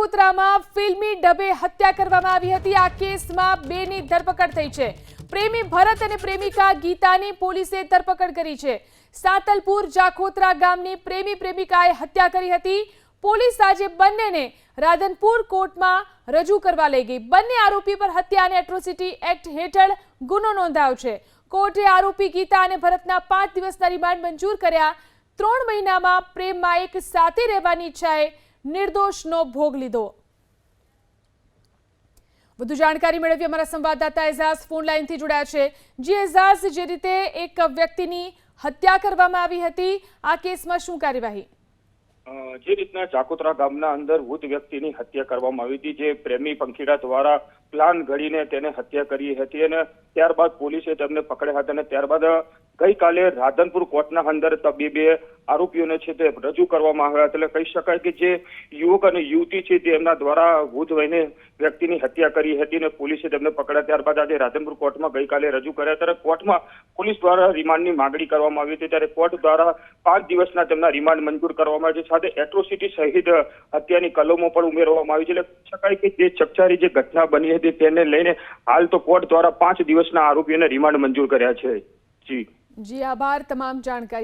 જાખોત્રામાં ફિલ્મી ડબે હત્યા કરવામાં આવી હતી. આ કેસમાં બેની ધરપકડ થઈ છે. પ્રેમી ભરત અને પ્રેમિકા ગીતાની પોલીસે ધરપકડ કરી છે. સાતલપુર જાખોત્રા ગામની પ્રેમી પ્રેમિકાએ હત્યા કરી હતી. પોલીસ આજે બંનેને રાધનપુર કોર્ટમાં રજૂ કરવા લઈ ગઈ. બંને આરોપી પર હત્યા અને એટ્રોસિટી એક્ટ હેઠળ ગુનો નોંધાયો છે. કોર્ટે આરોપી ગીતા અને ભરતના પાંચ દિવસના રિમાન્ડ મંજૂર કર્યા. ત્રણ મહિનામાં પ્રેમમાં એક સાથે રહેવાની ઈચ્છાએ નિર્દોષનો ભોગ લીધો. વધુ જાણકારી મેળવી અમારા સંવાદદાતા એઝાઝ ફોન લાઈનથી જોડાયા છે. જી એઝાઝ, જે રીતે એક વ્યક્તિની હત્યા કરવામાં આવી હતી, આ કેસમાં શું કાર્યવાહી? જે રીતના જાકોત્રા ગામના અંદર વૃદ્ધ વ્યક્તિની હત્યા કરવામાં આવી હતી, જે પ્રેમી પંખીડા દ્વારા પ્લાન ઘડીને તેને હત્યા કરી હતી અને ત્યારબાદ પોલીસે તેમને પકડ્યા હતા અને ત્યારબાદ ગઈકાલે રાધનપુર કોર્ટના અંદર તબીબે આરોપીઓને છે તે રજૂ કરવામાં આવ્યા એટલે કહી શકાય કે જે યુવક અને યુવતી છે તે એમના દ્વારા વહીને વ્યક્તિની હત્યા કરી હતી અને પોલીસે તેમને પકડ્યા. ત્યારબાદ આજે રાધનપુર કોર્ટમાં ગઈકાલે રજૂ કર્યા ત્યારે કોર્ટમાં પોલીસ દ્વારા રિમાન્ડની માંગણી કરવામાં આવી હતી. ત્યારે કોર્ટ દ્વારા પાંચ દિવસના તેમના રિમાન્ડ મંજૂર કરવામાં આવ્યું છે. સાથે એટ્રોસિટી સહિત હત્યાની કલમો પણ ઉમેરવામાં આવી છે. એટલે શકાય કે જે ચકચારી જે ઘટના બની હતી તેને લઈને હાલ તો કોર્ટ દ્વારા પાંચ દિવસના આરોપીઓને રિમાન્ડ મંજૂર કર્યા છે. જી. જી આભાર. તમામ જાણકારી